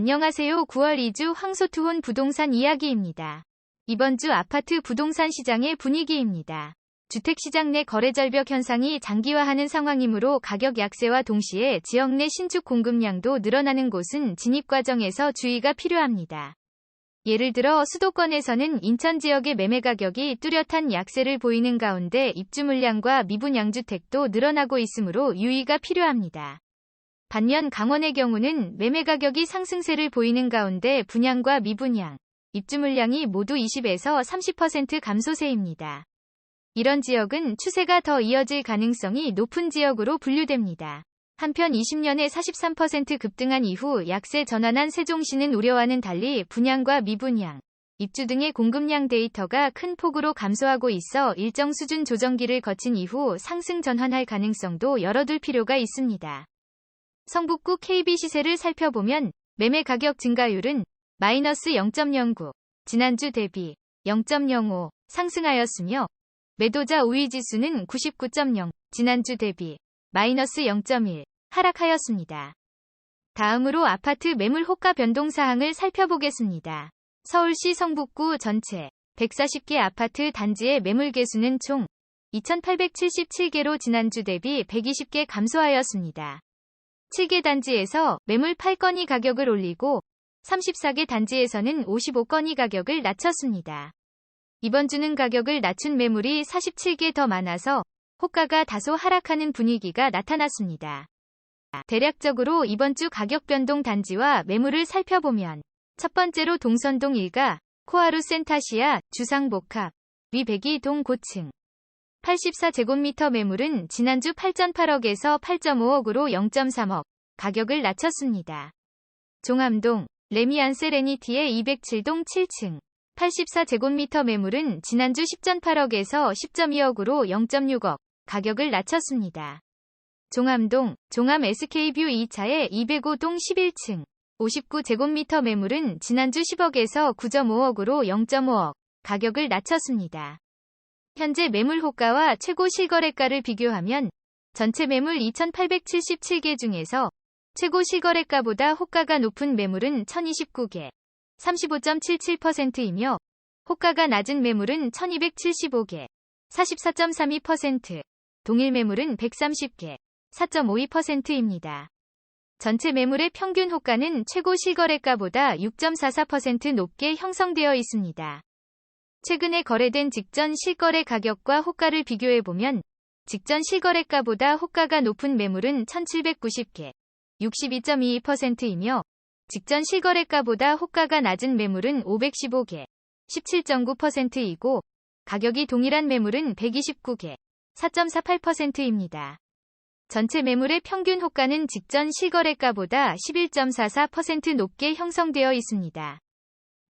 안녕하세요. 9월 2주 황소투혼 부동산 이야기입니다. 이번 주 아파트 부동산 시장의 분위기입니다. 주택시장 내 거래 절벽 현상이 장기화하는 상황이므로 가격 약세와 동시에 지역 내 신축 공급량도 늘어나는 곳은 진입 과정에서 주의가 필요합니다. 예를 들어 수도권에서는 인천 지역의 매매 가격이 뚜렷한 약세를 보이는 가운데 입주 물량과 미분 양 주택도 늘어나고 있으므로 유의가 필요합니다. 반면 강원의 경우는 매매 가격이 상승세를 보이는 가운데 분양과 미분양, 입주 물량이 모두 20에서 30% 감소세입니다. 이런 지역은 추세가 더 이어질 가능성이 높은 지역으로 분류됩니다. 한편 20년에 43% 급등한 이후 약세 전환한 세종시는 우려와는 달리 분양과 미분양, 입주 등의 공급량 데이터가 큰 폭으로 감소하고 있어 일정 수준 조정기를 거친 이후 상승 전환할 가능성도 열어둘 필요가 있습니다. 성북구 KB 시세를 살펴보면 매매 가격 증가율은 마이너스 0.09, 지난주 대비 0.05 상승하였으며 매도자 우위 지수는 99.0, 지난주 대비 마이너스 0.1 하락하였습니다. 다음으로 아파트 매물 호가 변동 사항을 살펴보겠습니다. 서울시 성북구 전체 140개 아파트 단지의 매물 개수는 총 2,877개로 지난주 대비 120개 감소하였습니다. 7개 단지에서 매물 8건이 가격을 올리고 34개 단지에서는 55건이 가격을 낮췄습니다. 이번 주는 가격을 낮춘 매물이 47개 더 많아서 호가가 다소 하락하는 분위기가 나타났습니다. 대략적으로 이번 주 가격 변동 단지와 매물을 살펴보면 첫 번째로 동선동 일가, 코하루 센타시아, 주상복합, 위백이동 고층. 84제곱미터 매물은 지난주 8.8억에서 8.5억으로 0.3억 가격을 낮췄습니다. 종암동 레미안스 레니티의 207동 7층 84제곱미터 매물은 지난주 10.8억에서 10.2억으로 0.6억 가격을 낮췄습니다. 종암동 종암 SK뷰 2차의 205동 11층 59제곱미터 매물은 지난주 10억에서 9.5억으로 0.5억 가격을 낮췄습니다. 현재 매물 호가와 최고 실거래가를 비교하면 전체 매물 2,877개 중에서 최고 실거래가보다 호가가 높은 매물은 1,029개, 35.77%이며 호가가 낮은 매물은 1,275개, 44.32%, 동일 매물은 130개, 4.52%입니다. 전체 매물의 평균 호가는 최고 실거래가보다 6.44% 높게 형성되어 있습니다. 최근에 거래된 직전 실거래 가격과 호가를 비교해보면 직전 실거래가보다 호가가 높은 매물은 1790개, 62.22%이며 직전 실거래가보다 호가가 낮은 매물은 515개, 17.9%이고 가격이 동일한 매물은 129개, 4.48%입니다. 전체 매물의 평균 호가는 직전 실거래가보다 11.44% 높게 형성되어 있습니다.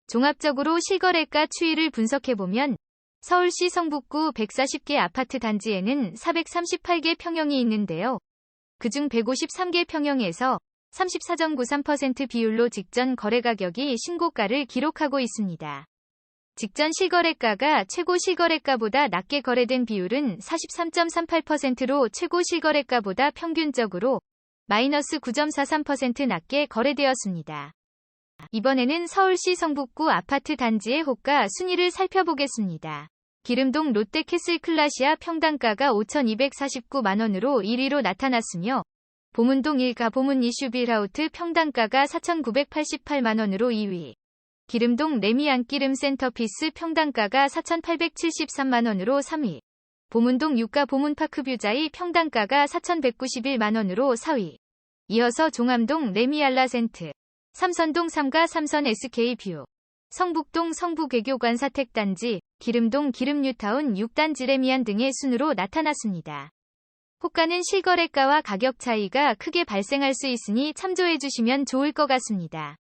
종합적으로 실거래가 추이를 분석해보면 서울시 성북구 140개 아파트 단지에는 438개 평형이 있는데요. 그중 153개 평형에서 34.93% 비율로 직전 거래 가격이 신고가를 기록하고 있습니다. 직전 실거래가가 최고 실거래가보다 낮게 거래된 비율은 43.38%로 최고 실거래가보다 평균적으로 마이너스 9.43% 낮게 거래되었습니다. 이번에는 서울시 성북구 아파트 단지의 호가 순위를 살펴보겠습니다. 기름동 롯데캐슬 클라시아 평당가가 5,249만원으로 1위로 나타났으며 보문동 1가 보문 이슈 빌하우트 평당가가 4,988만원으로 2위. 기름동 레미안기름 센터피스 평당가가 4,873만원으로 3위. 보문동 6가 보문파크뷰자이 평당가가 4,191만원으로 4위. 이어서 종암동 레미알라센트, 삼선동 3가 삼선 SK뷰, 성북동 성북외교관 사택단지, 기름동 기름뉴타운 6단 지 레미안 등의 순으로 나타났습니다. 호가는 실거래가와 가격 차이가 크게 발생할 수 있으니 참조해 주시면 좋을 것 같습니다.